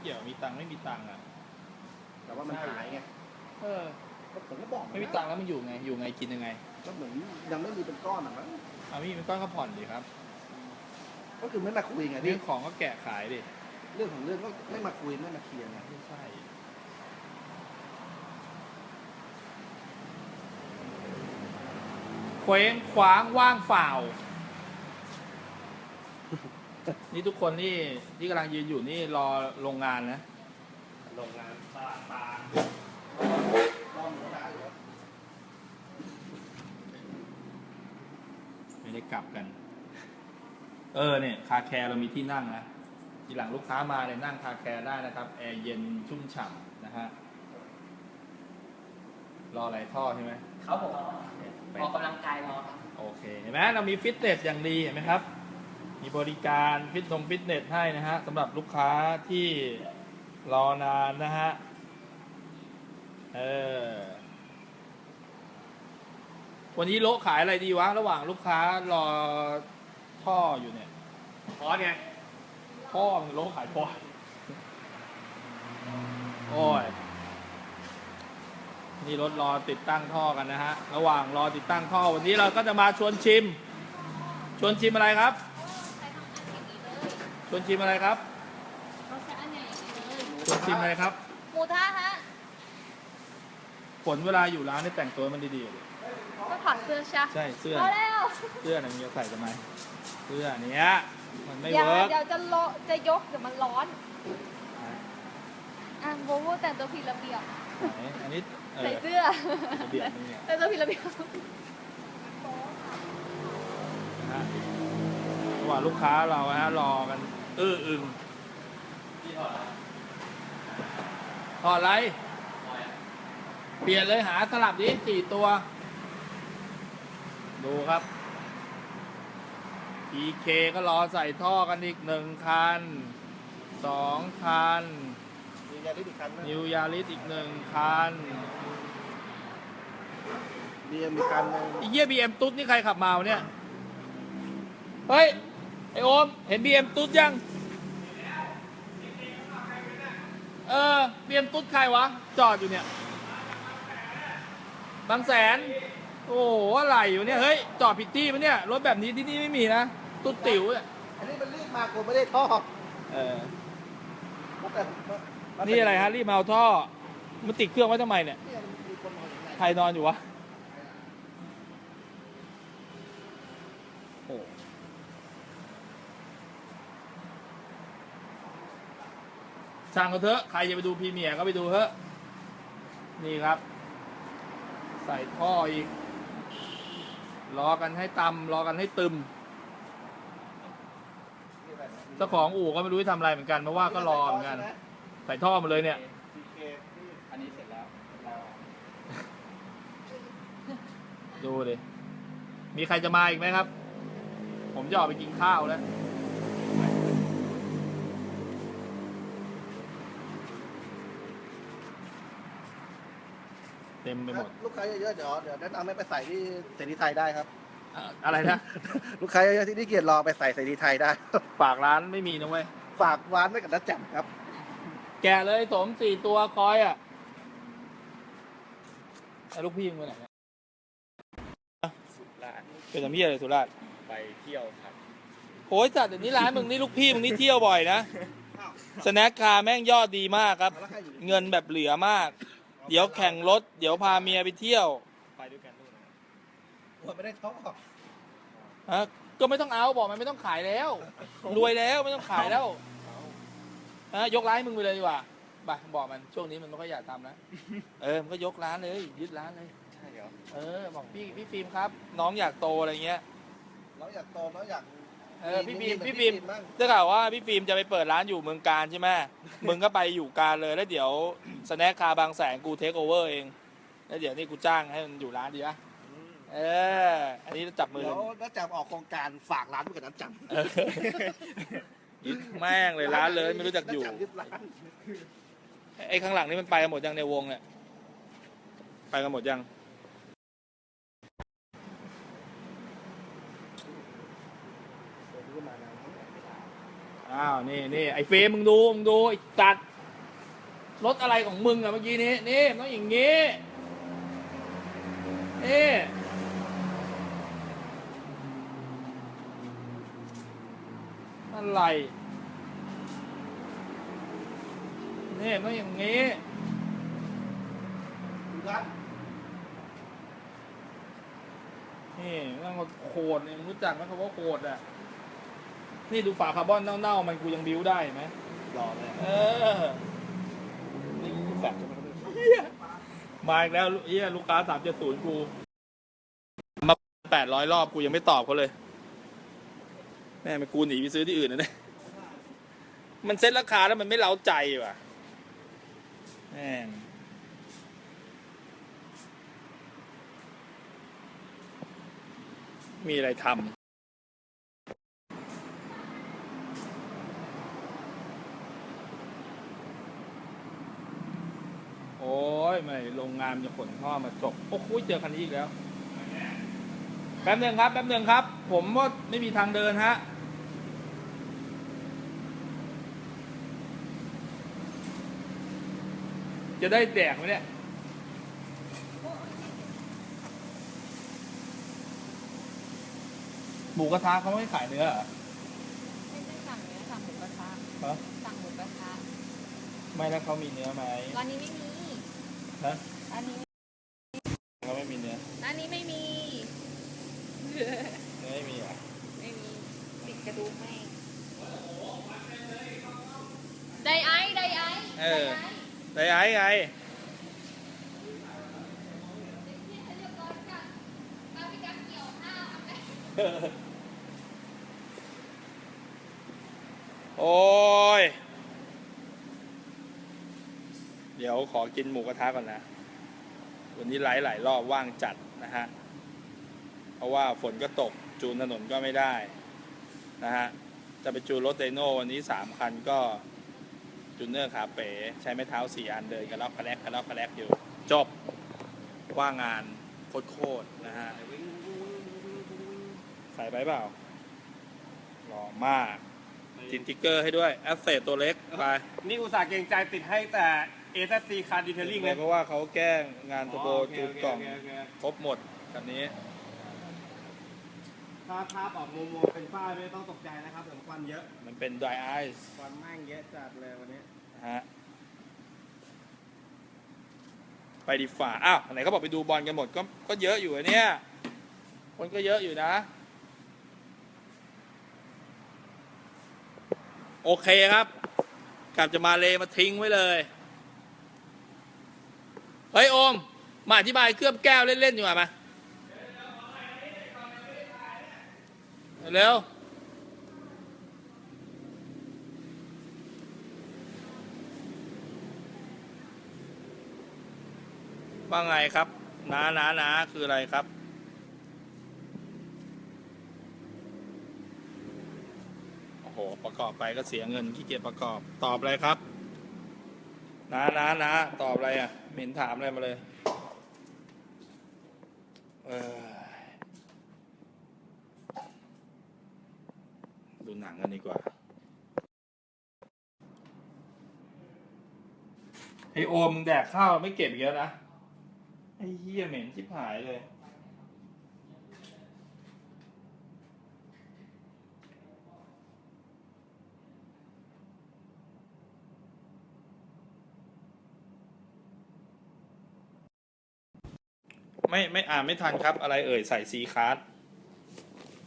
เกี่ยวมีตังค์ไม่มีตังค์อะ แต่ว่ามันหายไงเออ ก็ผมก็บอกนไม่มีตังค์แล้วมันอยู่ไง อยู่ไงกินยังไงก็เหมือนยังไม่มีเป็นก้อนอะมั้งเอามีเป็นก้อนก็ผ่อนดิครับก็คือไม่มาคุยไงเรื่พี่องของก็แกะขายดิเรื่องของเรื่องก็ไม่มาคุยไม่มาเคลียร์ไงไม่ใช่ เคว้งคว้างว่างเปล่า นี่ทุกคนที่ที่กำลังยืนอยู่นี่รอโรงงานนะ โรงงานตลาดปลาก้อนหมูร้านเหรอไม่ได้กลับกัน เออเนี่ย คาแคร์เรามีที่นั่งนะทีหลังลูกค้ามาเนี่ยนั่งคาแคร์ได้นะครับ แอร์เย็นชุ่มฉ่ำนะฮะ รออะไรท่อใช่ไหมเขาผมไปออกกำลังกายรอครับ โอเค เห็นไหมเรามีฟิตเนสอย่างดีเห็นไหมครับ มีบริการฟิตนงฟิตเนสให้นะฮะสำหรับลูกค้าที่รอนานนะฮะ เออ วันนี้โละขายอะไรดีวะ ระหว่างลูกค้ารอท่ออยู่เนี่ยพอไงพ่อมึงโลขายพ่อโอ้ย นี่รถรอติดตั้งท่อกันนะฮะ ระหว่างรอติดตั้งท่อ วันนี้เราก็จะมาชวนชิม ชวนชิมอะไรครับ ใช้ทำงานอย่างนี้เลย ชวนชิมอะไรครับเราใช้อันไหนอย่างนี้เลยชวนชิมอะไรครับ หมูทะฮะฝนเวลาอยู่ร้านนี่แต่งตัวมันดีๆเลยก็ถอดเสื้อใช่ใช่เสื้อ พอแล้วเสื้อเนี่ยมึงจะใส่ทำไมเสื้อเนี้ยมันไม่อย่าเวิร์กเดี๋ยวจะโลจะยกเดี๋ยวมันร้อน อะโบโบแต่งตัวผิดระเบียบ ไหนอันนี้เอใส่อเสื้อ ระเบียบนี่เนี่ยแต่งตัวผิดระเบียบนะฮะระหว่างลูกค้าเราฮะรอกัน อื้ออึงถอดอะไร เปลี่ยนเลยหาสลับดิสี่ตัว ดูครับ PK ก็รอใส่ท่อกันอีกหนึ่งคันสองคันมียาลิสอีกคันนึงนิวยาริสอีกหนึ่งคันมีมีคันนึง ไอีเยี่ยบีเอ็มตุ๊ดนี่ใครขับมาวะเนี่ย เฮ้ย ไอโอมเห็นบีเอ็มตุ๊ดยัง เออบีเอ็มตุ๊ดใครวะ จอดอยู่เนี่ย บางแสน โอ้โหอะไรอยู่เนี่ย เฮ้ย จอดผิดที่ปะเนี่ย รถแบบนี้ที่นี่ไม่มีนะ ตุ๊ดติ๋วเนี่ยอันนี้มันรีบมากูไม่ได้ท่อเออมาแต่มานี่อะไรฮะรีบมาเอาท่อ มันติดเครื่องไว้ทำไมเนี่ยเนี่ยมันมีคนนอนอยู่ไหนใครนอนอยู่วะ ช่างเขาเถอะ ใครจะไปดูพรีเมียร์ก็ไปดูเถอะ นี่ครับ ใส่ท่ออีก รอกันให้ตำรอกันให้ตึมนี่อะไรนะเจ้าของอู่ก็ไม่รู้จะทำอะไรเหมือนกันเพราะว่าก็รอเหมือนกัน ใส่ท่อมาเลยเนี่ย PK ที่อันนี้เสร็จแล้วแล้วดูดิ มีใครจะมาอีกไหมครับ ผมจะออกไปกินข้าวแล้ว เต็มไปหมด ลูกค้าเยอะๆเดี๋ยวเดี๋ยวแนะนำให้ไปใส่ที่เสรีไทยได้ครับอะอะไรนะ ลูกค้าเยอะๆที่นี่เกียรติรอไปใส่เสรีไทยได้ ฝากร้านไม่มีนะเว้ย ฝากร้านไว้กับนัดจับครับ แกะเลยสมสี่ตัวคอยอะไอ้ลูกพี่มึงไปไหนเนี่ยสุราษฎร์เป็นทำเพี้ยอะไรสุราษฎร์ไปเที่ยวครับโอ้ยจัดเดี๋ยวนี้ร้านมึงนี่ลูกพี่มึงนี่เที่ยวบ่อยนะ สแน็คคาร์แม่งยอดดีมากครับ แล้วใครอยู่ เงินแบบเหลือมาก เดี๋ยวแข่งรถ เดี๋ยวพาเมียไปเที่ยวไปด้วยกันนู่นนะหัวไม่ได้ท่อฮะก็ไม่ต้องเอาบอกมันไม่ต้องขายแล้ว รวยแล้วไม่ต้องขายแล้วฮะยกร้านให้มึงไปเลยดีกว่าบ่บอกมันช่วงนี้มันไม่ค่อยอยากทำนะเออมันก็ยกร้านเลยยึดร้านเลย ใช่เหรอเออ บอกพี่พี่ฟิล์มครับ น้องอยากโตอะไรเงี้ย เราอยากโตเราอยาก เออพี่ฟิล์มเหอนพี่ฟิล์มบ้างได้ข่าวว่าพี่ฟิล์มจะไปเปิดร้านอยู่เมืองการใช่ไหมมึงก็ไปอยู่การเลยแล้วเดี๋ยวสแน็คคาร์บางแสนกูเทคโอเวอร์เองแล้วเดี๋ยวนี่กูจ้างให้มันอยู่ร้านดีปะเออ อันนี้จับมือเดี๋ยวนัดจับออกโครงการฝากร้านไว้กับนัดจับเออ ยึดแม่งเลยร้านเลยไม่รู้จักอยู่นัดจับยึดร้านไอ้ข้างหลังนี่มันไปกันหมดยังในวงเนี่ยไปกันหมดยัง อ้าวนี่นี่ไอ้เฟรมมึงดูมึงดูไอ้จัดรถอะไรของมึงอะเมื่อกี้นี้นี่มันต้องอย่างงี้นี่อะไรนี่มันต้องอย่างงี้ดูกันนี่มันต้องโคดเนี่ยมึงรู้จักไหมคำว่าโคดอะ นี่ดูฝาคาร์บอนเน่าๆ มันกูยังบิ้วได้ไหมรอเลยเออนี่คือแฟลชใช่ไหมครับมาอีกแล้วเฮียลูกค้าสามเจ็ดศูนย์กู มาแปดร้อยรอบกูยังไม่ตอบเขาเลย แม่มันกูหนีไปซื้อที่อื่นนะเนี่ยมันเซ็ตราคาแล้วมันไม่เล้าใจว่ะแม่งมีอะไรทำ อ้ยไม่โรงงานจะขนท่อมาจบโอ้โหเจอคันนี้อีกแล้ว แป๊บหนึ่งครับแป๊บหนึ่งครับ ผมว่าไม่มีทางเดินฮะจะได้แดกไหมเนี่ยหมูกระทะเขาไม่ขายเนื้อเหรอไม่ใช่สั่งเนื้อสั่งหมูกระทะฮะสั่งหมูกระทะไม่แล้วเขามีเนื้อไหมร้านนี้ไม่มี ฮะร้านนี้เขาไม่มีเนื้อร้านนี้ไม่มี เนื้อไม่มีอะไม่มีติดกระดูกไม่ไดไอซ์ไดไอซ์เออไดไอซ์ไอ้ไอ้ไงที่ให้เรียบร้อยกันการพิการเกี่ยวข้าวเอาไหมโอ้ย เดี๋ยวขอกินหมูกระทะก่อนนะ วันนี้ไลฟ์หลายรอบว่างจัดนะฮะ เพราะว่าฝนก็ตกจูนถนนก็ไม่ได้นะฮะ จะไปจูนรถไดโน่วันนี้สามคันก็จูนเนอร์ขาเป๋ใช้ไม้เท้าสี่อันเดินกระลอกกระแลกกระลอกกระแลกอยู่ จบว่างงานโคตรๆนะฮะ ใส่ไปเปล่าหล่อมากติดติ๊กเกอร์ให้ด้วยแอสเซทตัวเล็กไป นี่อุตส่าห์เกรงใจติดให้แต่ เอสซีคาร์ดีเทลลิ่งเลย เพราะว่าเขาแกล้งงานโทโบโอเคจูนกล่องโอเคโอเคครบหมดกันนี้ ถ้าภาพออกมัวๆเป็นฝ้าไม่ต้องตกใจนะครับผมควันเยอะ มันเป็น dry ice ควันแม่งเยอะจัดเลยวันนี้นะฮะไปดีฝ่าอ้าวไหนเขาบอกไปดูบอลกันหมดก็ก็เยอะอยู่อะเนี่ย คนก็เยอะอยู่นะ โอเคครับ กลับจะมาเลมาทิ้งไว้เลย เฮ้ยโอม มาอธิบายเคลือบแก้วเล่นๆอยู่อะมาเร็วว่าไงครับนาหนาหนาคืออะไรครับ โอ้โห ประกอบไปก็เสียเงินขี้เกียจประกอบ ตอบอะไรครับ นานานาตอบอะไรอะเหม็นถามอะไรมาเลย เออดูหนังกันดีกว่าไอโอมมึงแดกข้าวไม่เก็บอีกแล้วนะไอเหี้ยเหม็นชิบหายเลย ไม่ไม่อ่านไม่ทันครับ อะไรเอ่ยใส่ซีคาร์ด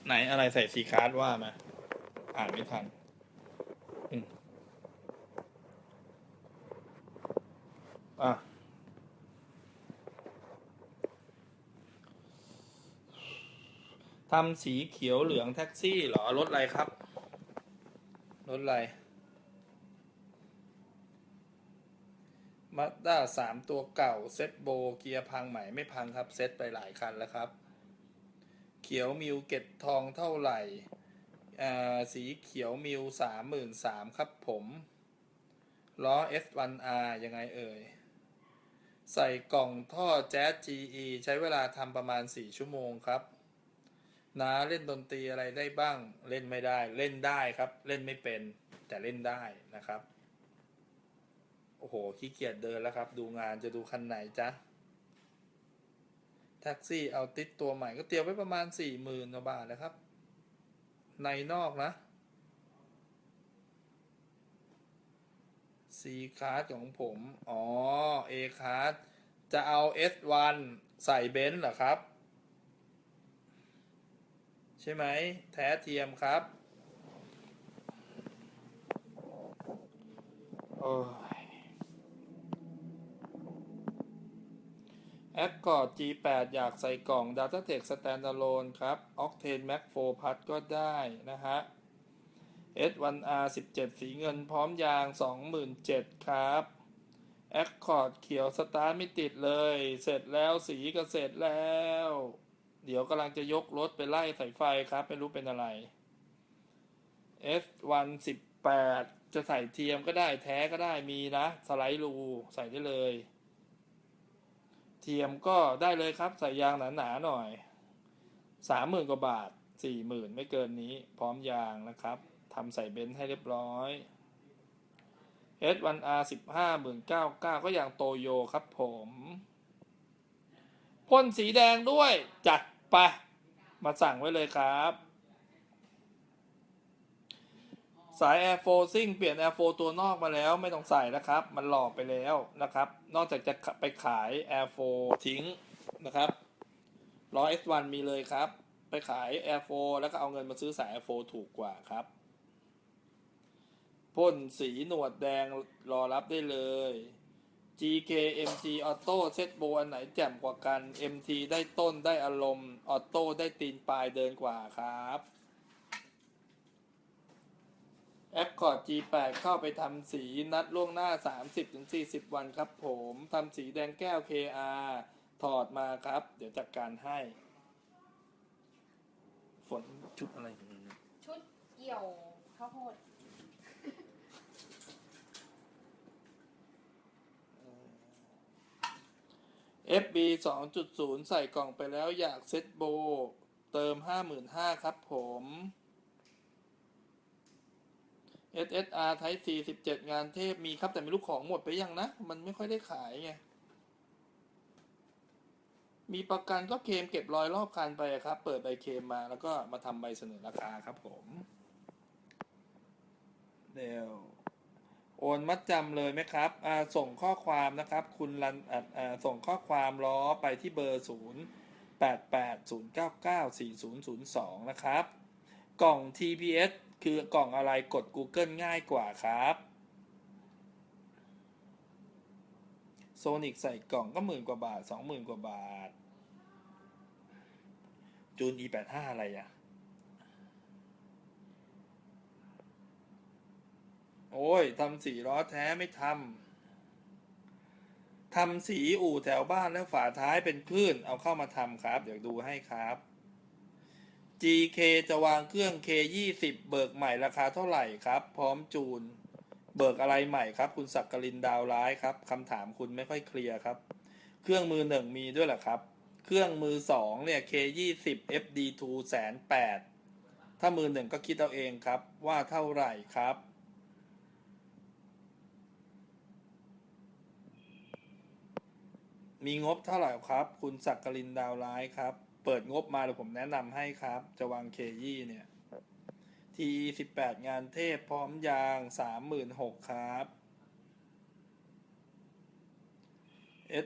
ไหนอะไรใส่ซีคาร์ดว่ามาอ่านไม่ทันอะทำสีเขียวเหลืองแท็กซี่เหรอรถอะไรครับรถอะไร มาด้าสามตัวเก่า เซ็ตโบ เกียร์พังใหม่ไม่พังครับ เซ็ตไปหลายคันแล้วครับ เขียวมิวเก็ตทองเท่าไหร่อ่าสีเขียวมิวสามหมื่นสามครับผม ล้อ F1R ยังไงเอ่ย ใส่กล่องท่อแจ๊ส GE ใช้เวลาทำประมาณ 4 ชั่วโมงครับน้าเล่นดนตรีอะไรได้บ้าง เล่นไม่ได้ เล่นได้ครับ เล่นไม่เป็น แต่เล่นได้นะครับ อ้โหขี้เกียจเดินแล้วครับ ดูงานจะดูคันไหนจ๊ะแท็กซี่เอาติดตัวใหม่ก็เตรียมไว้ประมาณสี่หมื่นบาทนะครับ ในนอกนะ C คาร์ดของผม อ๋อ A คาร์ดจะเอา S1 ใส่เบนซ์เหรอครับ ใช่ไหม แท้เทียมครับ โอ้ ยแอคคอร์ด G8 อยากใส่กล่อง DataTech Standalone ครับ Octane Max 4 Plus ก็ได้นะฮะ S1R 17 สีเงินพร้อมยาง 27,000 ครับ Accord เขียวสตาร์ทไม่ติดเลย เสร็จแล้วสีก็เสร็จแล้ว เดี๋ยวกำลังจะยกรถไปไล่สายไฟครับ ไม่รู้เป็นอะไร S1 18 จะใส่เทียมก็ได้แท้ก็ได้มีนะ สไลด์รูใส่ได้เลย เทียมก็ได้เลยครับใส่ยางหนาๆหน่อยสามหมื่นกว่าบาทสี่หมื่นไม่เกินนี้ พร้อมยางนะครับทำใส่เบนซ์ให้เรียบร้อย S1R สิบห้าหมื่นเก้าเก้าก็อย่างโตโยครับผมพ่นสีแดงด้วย จัดไป มาสั่งไว้เลยครับ สาย Air 4ซิ่งเปลี่ยน Air 4ตัวนอกมาแล้วไม่ต้องใส่นะครับ มันหลอกไปแล้วนะครับ นอกจากจะไปขาย Air 4ทิ้งนะครับล้อ S1 มีเลยครับ ไปขาย Air 4แล้วก็เอาเงินมาซื้อสาย Air 4ถูกกว่าครับพ่นสีหนวดแดงรอรับได้เลย GK MG Auto เซตโบอันไหนแจ่มกว่ากัน MT ได้ต้นได้อารมณ์ ออโต้ได้ตีนปลายเดินกว่าครับ แอคคอร์ด G8 เข้าไปทำสีนัดล่วงหน้า 30-40 วันครับผมทำสีแดงแก้ว KR ถอดมาครับ เดี๋ยวจัดการให้ ฝนชุดอะไรของมึงเนี่ยชุดเกี่ยวข้าวโพด FB 2.0ใส่กล่องไปแล้วอยากเซ็ตโบ เติม55,000ครับผม SSR Type C 17 งานเทพมีครับ แต่ไม่รู้ของหมดไปยังนะ มันไม่ค่อยได้ขายไง มีประกันก็เคมเก็บรอยรอบคันไปครับ เปิดใบเคมมาแล้วก็มาทำใบเสนอราคาครับผมเดี๋ยวโอนมัดจำเลยไหมครับ ส่งข้อความนะครับ คุณรันส่งข้อความล้อไปที่เบอร์ 0 8 8 0 9 9 4 0 0 2 นะครับ กล่อง TPS คือกล่องอะไรกด Google ง่ายกว่าครับโซนิกใส่กล่องก็หมื่นกว่าบาทสองหมื่นกว่าบาท จูน E85 อะไรอะ โอ้ยทำสีล้อแท้ไม่ทำทำสีอู่แถวบ้านแล้วฝาท้ายเป็นคลื่น เอาเข้ามาทำครับ เดี๋ยวดูให้ครับ GK จะวางเครื่อง K20 เบิกใหม่ราคาเท่าไหร่ครับ พร้อมจูน เบิกอะไรใหม่ครับ คุณศักกลินดาวร้ายครับคำถามคุณไม่ค่อยเคลียร์ครับ เครื่องมือหนึ่งมีด้วยหรอครับ เครื่องมือสองเนี่ย K20 FD2 แสนแปดถ้ามือหนึ่งก็คิดเอาเองครับ ว่าเท่าไหร่ครับมีงบเท่าไหร่ครับ คุณศักกลินดาวร้ายครับ เปิดงบมาเดี๋ยวผมแนะนำให้ครับ จะวางเคยี่เนี่ยทีสิบแปดงานเทพพร้อมยางสามหมื่นหกครับ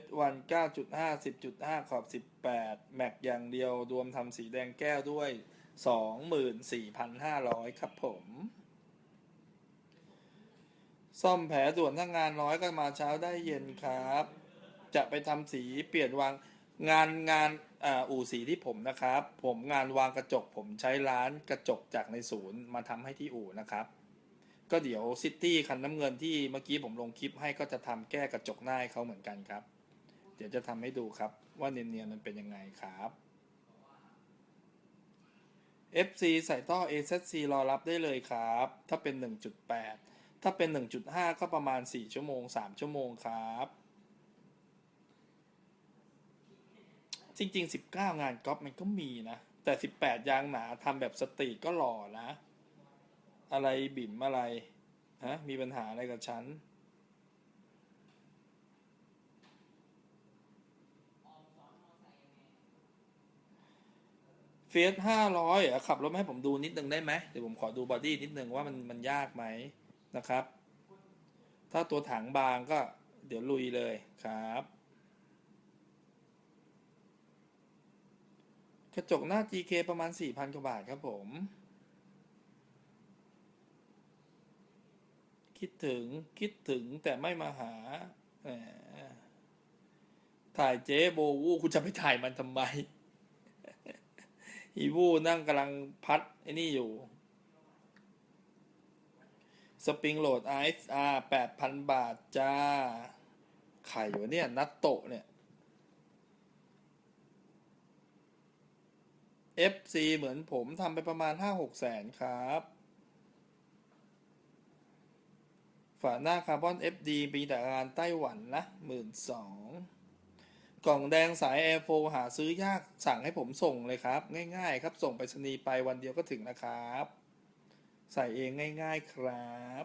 S1 9.5 10.5 ขอบ 18 แม็กอย่างเดียว รวมทำสีแดงแก้วด้วย 24,500 ครับผม ซ่อมแผลด่วนถ้างานน้อยก็มาเช้าได้เย็นครับ จะไปทำสีเปลี่ยนวาง งานงานอ,อู่สีที่ผมนะครับ ผมงานวางกระจก ผมใช้ร้านกระจกจากในศูนย์มาทำให้ที่อู่นะครับ ก็เดี๋ยวซิตี้คันน้ำเงินที่เมื่อกี้ผมลงคลิปให้ก็จะทำแก้กระจกหน้าให้เขาเหมือนกันครับ เดี๋ยวจะทำให้ดูครับว่าเนียนๆมันเป็นยังไงครับ FC ใส่ท่อ AZC รอรับได้เลยครับ ถ้าเป็น 1.8 ถ้าเป็น 1.5 ก็ประมาณ 4 ชั่วโมง 3 ชั่วโมงครับ จริง ๆ 19 งานก๊อปมันก็มีนะ แต่ 18 ยางหนาทำแบบสตรีก็หล่อนะ อะไรบิ่มอะไรฮะมีปัญหาอะไรกับฉันเฟสห้าร้อยขับรถให้ผมดูนิดนึงได้ไหมเดี๋ยวผมขอดูบอดี้นิดนึงว่ามันมันยากไหมนะครับ ถ้าตัวถังบางก็เดี๋ยวลุยเลยครับ ระจกหน้า GK ประมาณ 4,000 กว่าบาทครับผม คิดถึงคิดถึงแต่ไม่มาหา ถ่ายเจ๊โบวูคุณจะไปถ่ายมันทำไมฮีวูนั่งกำลังพัด ไอ้นี่อยู่ สปริงโหลดไอซ์อาแปดพันบาทจ้า ไข่วะเนี่ย นัตโตเนี่ย FC เหมือนผมทำไปประมาณห้าหกแสนครับ ฝาหน้าคาร์บอน FD ปีแต่งานไต้หวันนะหมื่นสองกล่องแดงสาย Air 4หาซื้อยากสั่งให้ผมส่งเลยครับ ง่าย ๆ ครับส่งไปรษณีไปวันเดียวก็ถึงนะครับ ใส่เองง่าย ๆครับ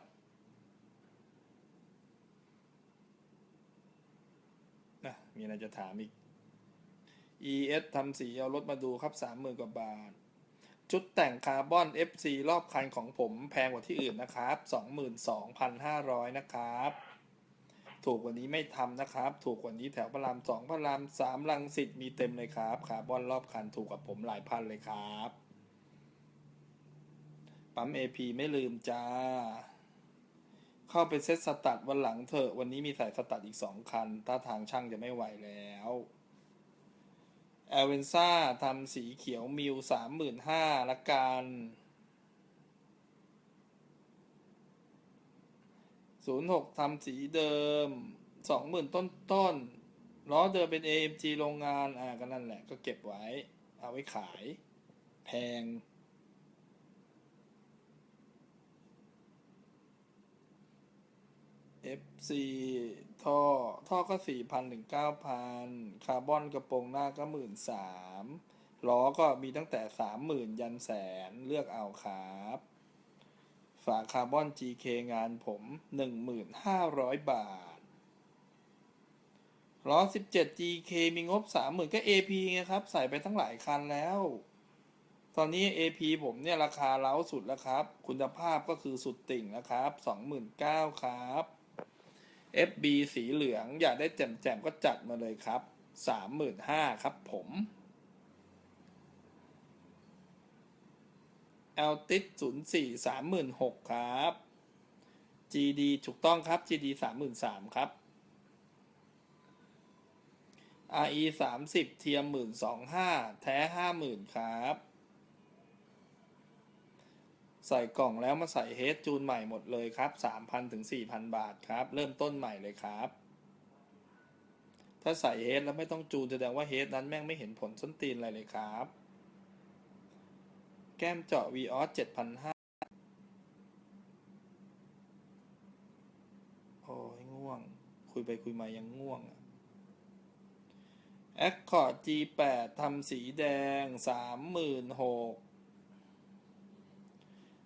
นะมีอะไรจะถามอีก ES ทำสีเอารถมาดูครับสามหมื่นกว่าบาท ชุดแต่งคาร์บอน FC รอบคันของผมแพงกว่าที่อื่นนะครับสองหมื่นสองพันห้าร้อยนะครับ ถูกกว่านี้ไม่ทำนะครับ ถูกกว่านี้แถวพระรามสองพระรามสามลังสิตมีเต็มเลยครับคาร์บอนรอบคันถูกกว่าผมหลายพันเลยครับ ปั๊ม AP ไม่ลืมจ้า เข้าไปเซตสตัดวันหลังเถอะวันนี้มีสายสตัดอีกสองคัน ถ้าทางช่างจะไม่ไหวแล้ว แอลเวนซ่าทำสีเขียวมิวสามหมื่นห้าละกัน ศูนย์หกทำสีเดิมสองหมื่นต้นต้นล้อเดิมเป็น AMG โรงงาน อ่าก็นั่นแหละก็เก็บไว้ เอาไว้ขาย แพง FC ท่อ ท่อก็สี่พันถึงเก้าพันคาร์บอนกระโปรงหน้าก็หมื่นสามล้อก็มีตั้งแต่สามหมื่นยันแสนเลือกเอาครับ ฝาคาร์บอน GK งานผมหนึ่งหมื่นห้าร้อยบาท ล้อ17 GK มีงบ30,000ก็ AP ไงครับ ใส่ไปทั้งหลายคันแล้ว ตอนนี้ AP ผมเนี่ยราคาเล้าสุดแล้วครับ คุณภาพก็คือสุดติ่งนะครับ29,000ครับ FB สีเหลืองอยากได้แจ่มๆก็จัดมาเลยครับ35,000ครับผม l t i s 04 36,000ครับ GD ถูกต้องครับ GD 33,000ครับ RE 30เทียม125,000แท้50,000ครับ ใส่กล่องแล้วมาใส่เฮดจูนใหม่หมดเลยครับ 3,000ถึง4,000 บาทครับ เริ่มต้นใหม่เลยครับ ถ้าใส่เฮดแล้วไม่ต้องจูนแสดงว่าเฮดนั้นแม่งไม่เห็นผลส้นตีนอะไรเลยครับ แก้มเจาะ v ีออส7,500 โอ้ยง่วง คุยไปคุยมายังง่วงอะ Accord G8 ทำสีแดง 36,000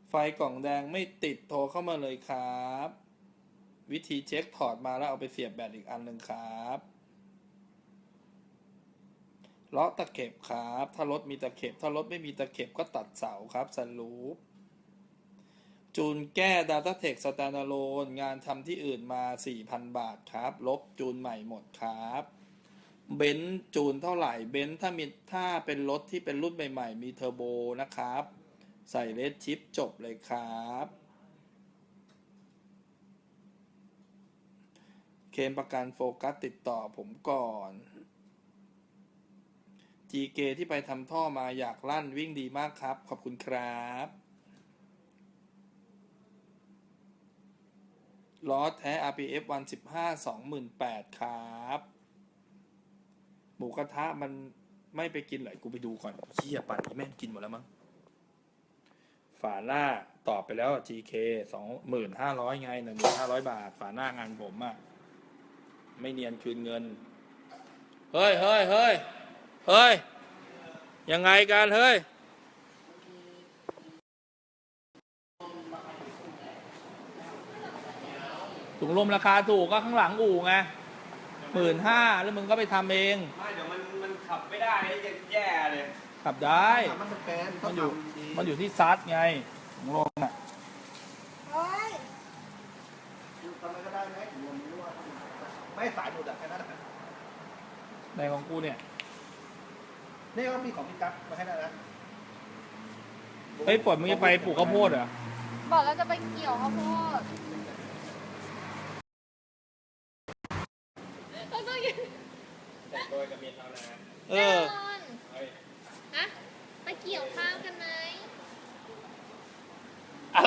ไฟกล่องแดงไม่ติดโทรเข้ามาเลยครับ วิธีเช็คถอดมาแล้วเอาไปเสียบแบตอีกอันหนึ่งครับล้อตะเข็บครับ ถ้ารถมีตะเข็บ ถ้ารถไม่มีตะเข็บก็ตัดเสาครับสันลูป จูนแก้ Datatech Standalone งานทำที่อื่นมา 4,000 บาทครับ ลบจูนใหม่หมดครับ เบนซ์จูนเท่าไหร่ เบนซ์ถ้ามีถ้าเป็นรถที่เป็นรุ่นใหม่ ๆ มีเทอร์โบนะครับ ใส่เลดชิปจบเลยครับเคมประกันโฟกัสติดต่อผมก่อน GK ที่ไปทำท่อมาอยากลั่นวิ่งดีมากครับ ขอบคุณครับ ล้อแท้ RPF 115 28,000ครับ หมูกระทะมันไม่ไปกินเหรอกูไปดูก่อนเฮียปั่นอีแม่งกินหมดแล้วมั้ง ฝาหน้าตอบไปแล้ว GK สองหมื่นห้าร้อยไงหนึ่งหมื่นห้าร้อยบาท ฝาหน้างานผมอะไม่เนียนคืนเงิน เฮ้ยเฮ้ยเฮ้ยเฮ้ย ยังไงกันเฮ้ย ถุงลมราคาถูกก็ข้างหลังอู่ไงหมื่นห้าแล้วมึงก็ไปทำเอง ไม่เดี๋ยวมันมันขับไม่ได้แย่เลย ใคขับได้ มันเป็นแกนมันอยู่มันอยู่ที่ซัดไงของลงอะทำอะไรก็ได้ไหมผมไม่รู้ว่าไม่สายหลุดอะแค่นั้นอะในของกูเนี่ย นี่ก็มีของพี่กั๊กมาให้ได้นะเฮ้ยปลดมึงจะไปปลูกข้าวโพดเหรอ บอกแล้วจะไปเกี่ยวข้าวโพดเราต้องยืนแต่งตัวกับเมียชาวนาเอแน่อนอนฮะไปเกี่ยวข้าวกันไหม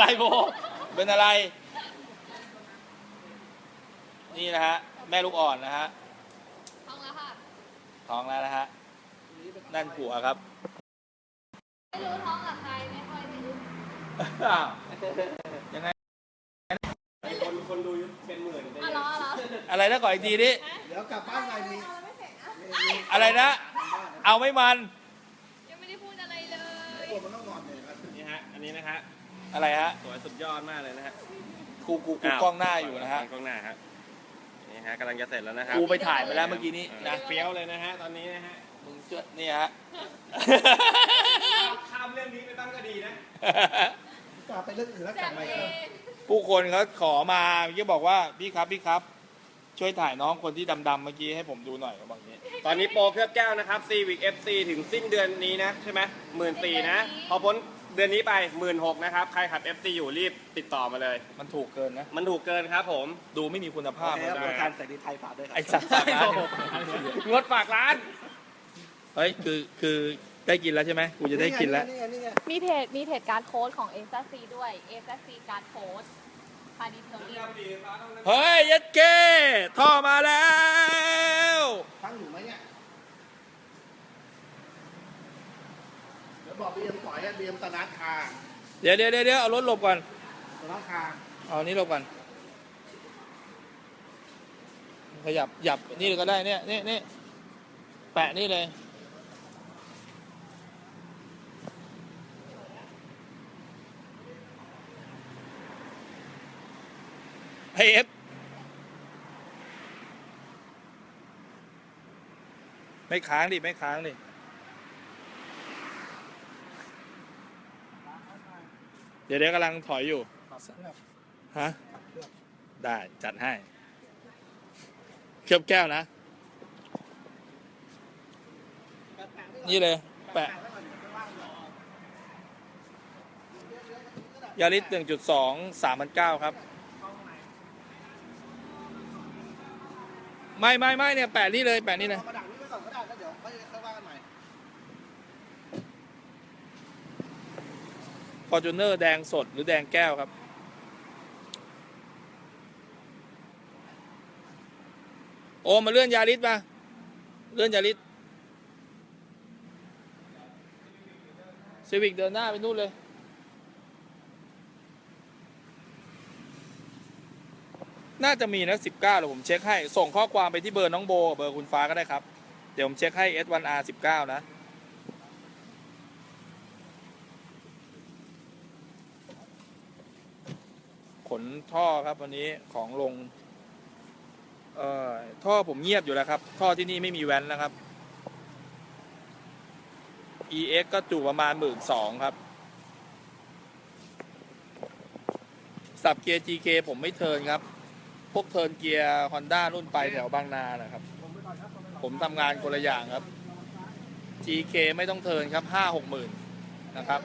อะไรโบ เป็นอะไร นี่นะฮะ แม่ลูกอ่อนนะฮะ ท้องแล้วค่ะ ท้องแล้วนะฮะ นั่นผัวครับ ไม่รู้ท้องกับใครไม่ค่อยไม่รู้อ้าวยังไง คนคนดูเป็นหมื่นอ๋อเหรอเหรออะไรนะก่อนอีกทีนี้เดี๋ยวกลับบ้านไปมีอะไรนะ เอาไม่มัน ยังไม่ได้พูดอะไรเลยตัวมันต้องนอนเลยครับ นี่ฮะ อันนี้นะฮะ อะไรฮะสวยสุดยอดมากเลยนะฮะกูกูกูกล้องหน้าอยู่นะฮะกล้องหน้าฮะนี่ฮะกำลังจะเสร็จแล้วนะครับกูไปถ่ายไปแล้วเมื่อกี้นี้นะเฟี้ยวเลยนะฮะตอนนี้นะฮะมึงเจอนี่ฮะข้ามเรื่องนี้ไปตั้งก็ดีนะกลับไปเรื่องอื่นแล้วแจกลักบไปเอกันงผู้คนเขาขอมาเมื่อกี้บอกว่าพี่ครับพี่ครับ ช่วยถ่ายน้องคนที่ดำๆเมื่อกี้ให้ผมดูหน่อยเขาบอกอย่างนี้ ตอนนี้โปรเคลือบแก้วนะครับ Civic FC ถึงสิ้นเดือนนี้นะ ใช่ไหมหมื่นสี่นะ พอพ้น เดือนนี้ไปหมื่นหกนะครับ ใครขับ FC อยู่รีบติดต่อมาเลย มันถูกเกินนะ มันถูกเกินครับผม ดูไม่มีคุณภาพโอเคเลยครับนะรายการแสงดีไทยฝากด้วยครับไอ้สัตว์ฝากร้านงดฝากร้าน เฮ้ยคือคือได้กินแล้วใช่ไหมกูจะได้กินแล้วนี่ไงนี่ไงมีเพจมีเพจการ์ดโค้ดของเอซซีด้วยเอซซีการ์ดโค้ดพาดีเทลลิ่งเฮ้ยยัดเก้ท่อมาแล้ว ตั้งอยู่ไหมเนี่ยเดี๋ยว บอกบีเอ็มปล่อยให้บีเอ็มสตาร์ทคาร์เดี๋ยวเดี๋ยวเดี๋ยวเดี๋ยวเอารถหลบก่อน สตาร์ทคาร์เอาอันนี้หลบก่อน ขยับหยับนี่ก็ได้เนี่ยนี่นี่แปะนี่เลยเฮ้ยเอฟไม่ค้างดิ ไม่ค้างดิ ดี๋ยวเดี๋ยวกำลังถอยอยู่ ฮะ ได้จัดให้ เคลือบแก้วนะ นี่เลย แปะ ยาริสหนึ่งจุดสองสามพันเก้าครับ ไม่ไม่ไม่เนี่ย แปะนี่เลย แปะนี่เลย เอามาดักนี่ไว้ก่อนก็ได้แล้วเดี๋ยวค่อยค่อยว่ากันใหม่ ฟอร์จูเนอร์แดงสดหรือแดงแก้วครับ โอมาเลื่อนยาริสมาเลื่อนยาริสซีวิกเดินหน้าไปนู่นเลย น่าจะมีนะ19เดี๋ยวผมเช็คให้ ส่งข้อความไปที่เบอร์น้องโบกับเบอร์คุณฟ้าก็ได้ครับ เดี๋ยวผมเช็คให้ S1R 19 นะ ขนท่อครับวันนี้ของลง เอ่อท่อผมเงียบอยู่แล้วครับ ท่อที่นี่ไม่มีแว้นนะครับ EX ก็จุประมาณหมื่นสองครับ สับเกียร์ GK ผมไม่เทินครับ พวกเทินเกียร์ Honda รุ่นไปแถวบางนานะครับ ผมทำงานคนละอย่างครับ GK ไม่ต้องเทินครับห้าหกหมื่นนะครับ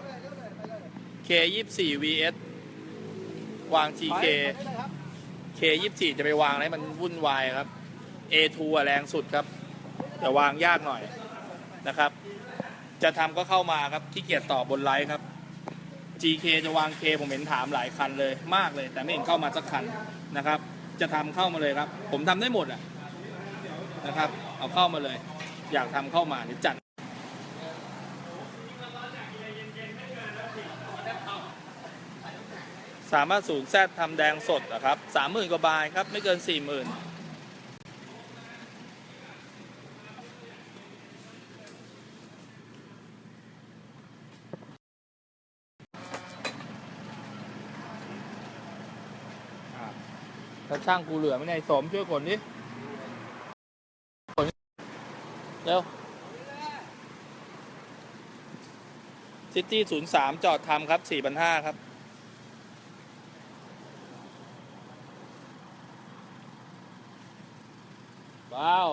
K ยี่สี่ VS วาง GK K ยี่สี่จะไปวางอะไรมันวุ่นวายครับ A2 อะแรงสุดครับ แต่วางยากหน่อยนะครับ จะทำก็เข้ามาครับที่เกียจต่อบนไลท์ครับ GK จะวาง K ผมเห็นถามหลายคันเลยมากเลย แต่ไม่เห็นเข้ามาสักคันนะครับ จะทำเข้ามาเลยครับ ผมทำได้หมดอะนะครับ เอาเข้ามาเลย อยากทำเข้ามาเดี๋ยวจัด สามารถศูนย์แซดทำแดงสดนะครับสามหมื่นกว่าบาทครับ ไม่เกินสี่หมื่นแล้วช่างกูเหลือไหมเนี่ยไอ้สมช่วยขนดิขนเร็วซิตี้ศูนย์สามจอดทำครับสี่พันห้าครับ ว้าว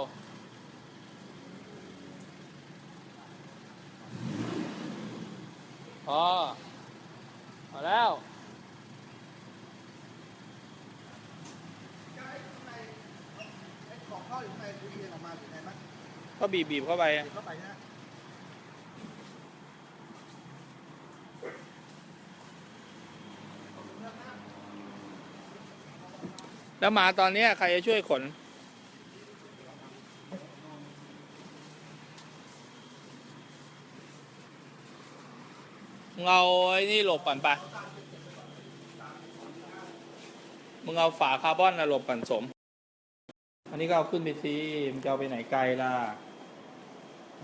พอมาแล้ว ของเข้าอยู่ข้างในดูเอียงออกมาอยู่ไหนมั้ย ก็ บีบบีบเข้าไป เข้าไปนะแล้วหมาตอนนี้ใครจะช่วยขน มึงเอาไอ้นี่หลบก่อนปะมึงเอาฝาคาร์บอนนะหลบก่อนสม อันนี้ก็เอาขึ้นไปทีมึงจะเอาไปไหนไกลล่ะ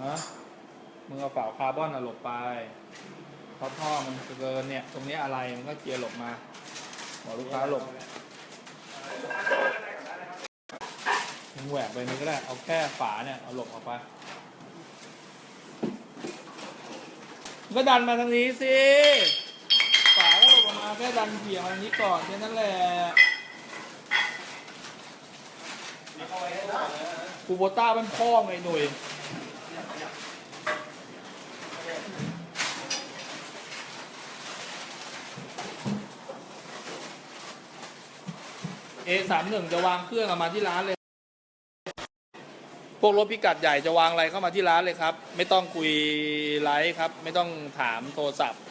ฮะมึงเอาฝาคาร์บอนนะหลบไปเพราะท่อมันเกินเนี่ย ตรงนี้อะไรมันก็เกียร์หลบมาบอกลูกค้าหลบมึงแหวกไปนี้ก็ได้ เอาแค่ฝาเนี่ยเอาหลบออกไปมึงก็ดันมาทางนี้สิฝาก็หลบออกมาแค่ดันเขี่ยมาทางนี้ก่อนแค่นั้นแหละคูโบต้ามันพ่อไงหนุ่ย A สามหนึ่งจะวางเครื่องเอามาที่ร้านเลย พวกรถพิกัดใหญ่จะวางอะไรเข้ามาที่ร้านเลยครับ ไม่ต้องคุยไลฟ์ครับ ไม่ต้องถามโทรศัพท์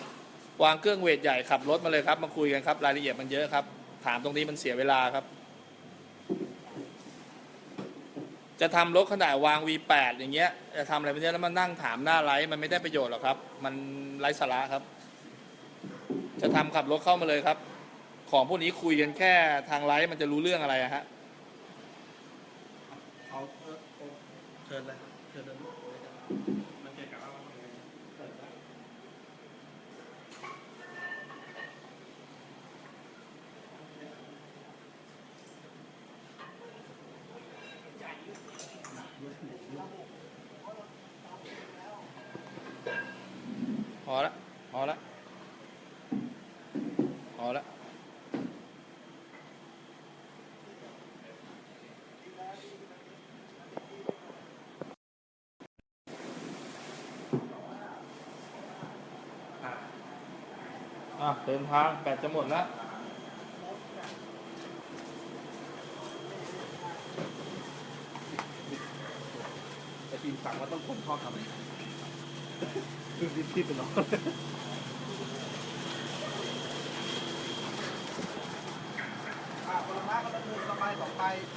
วางเครื่องเวทใหญ่ขับรถมาเลยครับ มาคุยกันครับ รายละเอียดมันเยอะครับ ถามตรงนี้มันเสียเวลาครับ จะทำรถขนาดวาง V8 อย่างเงี้ย จะทำอะไรไปเนี้ยแล้วมานั่งถามหน้าไลฟ์มันไม่ได้ประโยชน์หรอกครับ มันไร้สาระครับ จะทำขับรถเข้ามาเลยครับ ของพวกนี้คุยกันแค่ทางไลฟ์มันจะรู้เรื่องอะไรอะฮะ เอาเออโอ้เชิญเลยเชิญเลยมันเกี่ยวกับว่าเปิดได้พอละพอละ พอละ อะเดินทางแบตจะหมดแล้วแต่ทีมสั่งว่าต้องคนชอบทำคือที่ที่เป็นน้องอ่าคนละไม้คนละมือคนละใบสองใบเดี๋ยวก็หมด